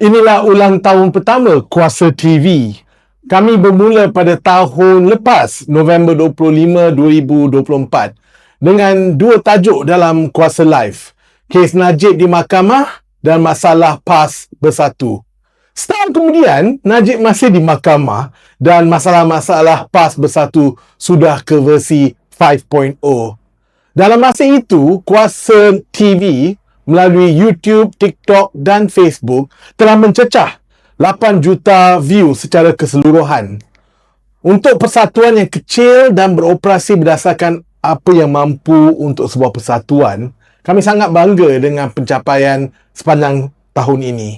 Inilah ulang tahun pertama Kuasa TV. Kami bermula pada tahun lepas, November 25, 2024 dengan dua tajuk dalam Kuasa Live. Kes Najib di mahkamah dan masalah PAS bersatu. Setahun kemudian, Najib masih di mahkamah dan masalah-masalah PAS bersatu sudah ke versi 5.0. Dalam masa itu, Kuasa TV melalui YouTube, TikTok dan Facebook telah mencecah 8 juta view secara keseluruhan. Untuk persatuan yang kecil dan beroperasi berdasarkan apa yang mampu untuk sebuah persatuan, kami sangat bangga dengan pencapaian sepanjang tahun ini.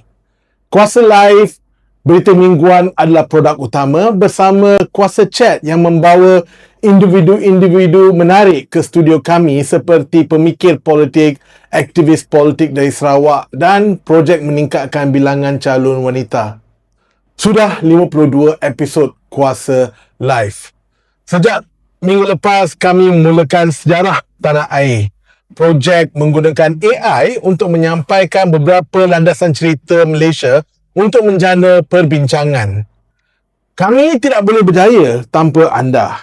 Kuasa Live Berita Mingguan adalah produk utama bersama Kuasa Chat yang membawa individu-individu menarik ke studio kami seperti pemikir politik, aktivis politik dari Sarawak dan projek meningkatkan bilangan calon wanita. Sudah 52 episod Kuasa Live. Sejak minggu lepas kami memulakan sejarah tanah air. Projek menggunakan AI untuk menyampaikan beberapa landasan cerita Malaysia untuk menjana perbincangan. Kami tidak boleh berjaya tanpa anda,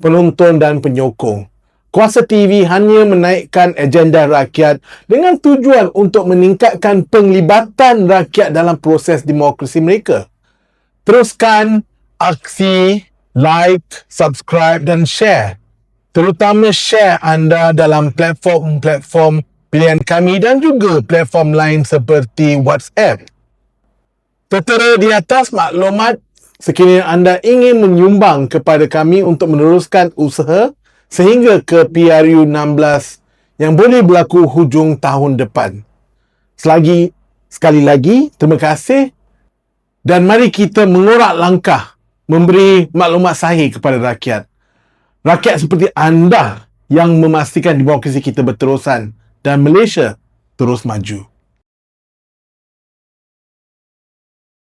penonton dan penyokong. Kuasa TV hanya menaikkan agenda rakyat dengan tujuan untuk meningkatkan penglibatan rakyat dalam proses demokrasi mereka. Teruskan aksi, like, subscribe dan share. Terutama share anda dalam platform-platform pilihan kami dan juga platform lain seperti WhatsApp. Tertera di atas maklumat sekiranya anda ingin menyumbang kepada kami untuk meneruskan usaha sehingga ke PRU 16 yang boleh berlaku hujung tahun depan. Selagi sekali lagi terima kasih dan mari kita mengorak langkah memberi maklumat sahih kepada rakyat. Rakyat seperti anda yang memastikan demokrasi kita berterusan dan Malaysia terus maju.